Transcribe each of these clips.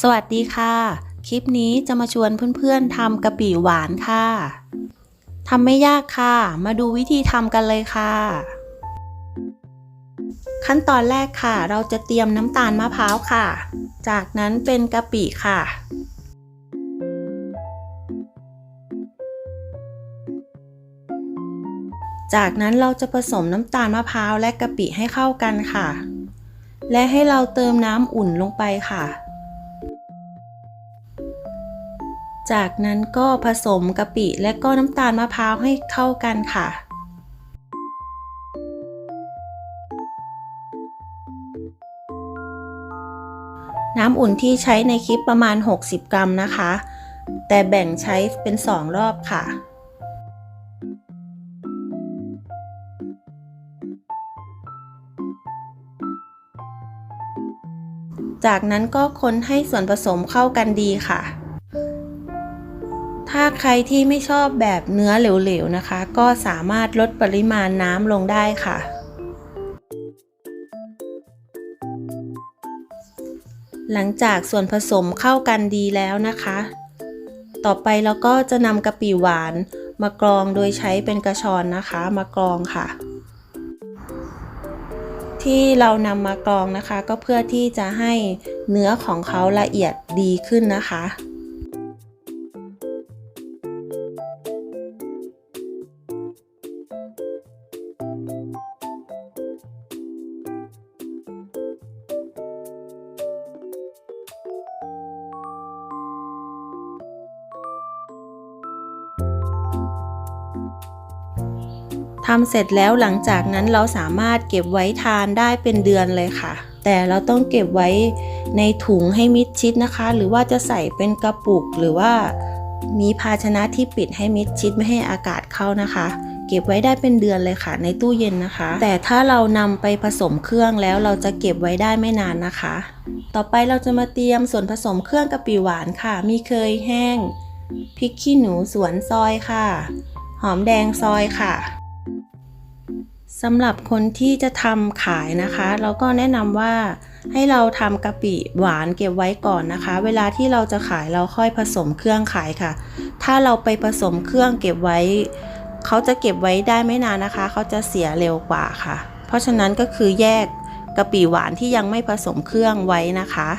สวัสดีค่ะ คลิปนี้จะมาชวนเพื่อนๆทำกะปิหวานค่ะทำไม่ยากค่ะ มาดูวิธีทำกันเลยค่ะ ขั้นตอนแรกค่ะ เราจะเตรียมน้ำตาลมะพร้าวค่ะ จากนั้นเป็นกะปิค่ะ จากนั้นเราจะผสมน้ำตาลมะพร้าวและกะปิให้เข้ากันค่ะ และให้เราเติมน้ำอุ่นลงไปค่ะ จากนั้นก็ผสมกะปิและก็น้ำตาลมะพร้าวให้เข้ากันค่ะ น้ำอุ่นที่ใช้ในคลิปประมาณ 60 กรัมนะคะ แต่แบ่งใช้เป็น 2 รอบค่ะจากนั้นก็คนให้ส่วนผสมเข้ากันดีค่ะ ถ้าใครที่ไม่ชอบแบบเนื้อเหลวๆนะคะ ก็สามารถลดปริมาณน้ำลงได้ค่ะ หลังจากส่วนผสมเข้ากันดีแล้วนะคะ ต่อไปเราก็จะนำกะปิหวานมากรองโดยใช้เป็นกระชอนนะคะมากรองค่ะ ที่เรานำมากรองนะคะ ก็เพื่อที่จะให้เนื้อของเขาละเอียดดีขึ้นนะคะ ทำเสร็จแล้วหลังจากนั้นเราสามารถเก็บไว้ทานได้เป็นเดือนเลยค่ะ แต่เราต้องเก็บไว้ในถุงให้มิดชิดนะคะ หรือว่าจะใส่เป็นกระปุกหรือว่ามีภาชนะที่ปิดให้มิดชิดไม่ให้อากาศเข้านะคะ เก็บไว้ได้เป็นเดือนเลยค่ะ ในตู้เย็นนะคะ แต่ถ้าเรานำไปผสมเครื่องแล้วเราจะเก็บไว้ได้ไม่นานนะคะ ต่อไปเราจะมาเตรียมส่วนผสมเครื่องกะปิหวานค่ะ มีเคยแห้งพริกขี้หนูสวนซอยค่ะ หอมแดงซอยค่ะ สำหรับคนที่จะทำขายนะคะ เราก็แนะนำว่าให้เราทำกะปิหวานเก็บไว้ก่อนนะคะ เวลาที่เราจะขายเราค่อยผสมเครื่องขายค่ะ ถ้าเราไปผสมเครื่องเก็บไว้ เขาจะเก็บไว้ได้ไม่นานนะคะ เขาจะเสียเร็วกว่าค่ะ เพราะฉะนั้นก็คือแยกกะปิหวานที่ยังไม่ผสมเครื่องไว้นะคะ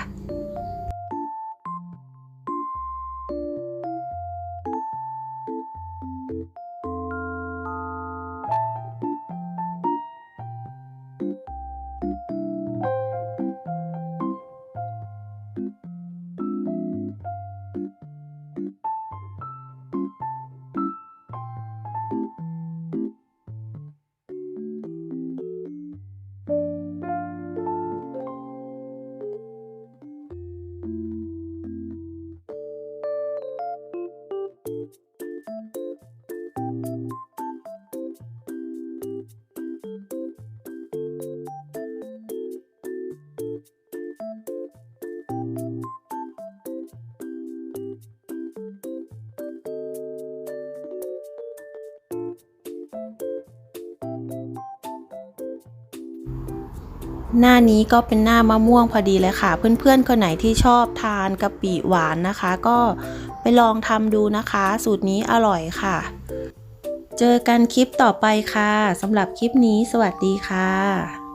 หน้านี้ก็เป็นหน้ามะม่วงพอดีเลยค่ะ เพื่อนๆคนไหนที่ชอบทานกะปิหวานนะคะ ก็ไปลองทำดูนะคะ สูตรนี้อร่อยค่ะ เจอกันคลิปต่อไปค่ะสำหรับคลิปนี้สวัสดีค่ะ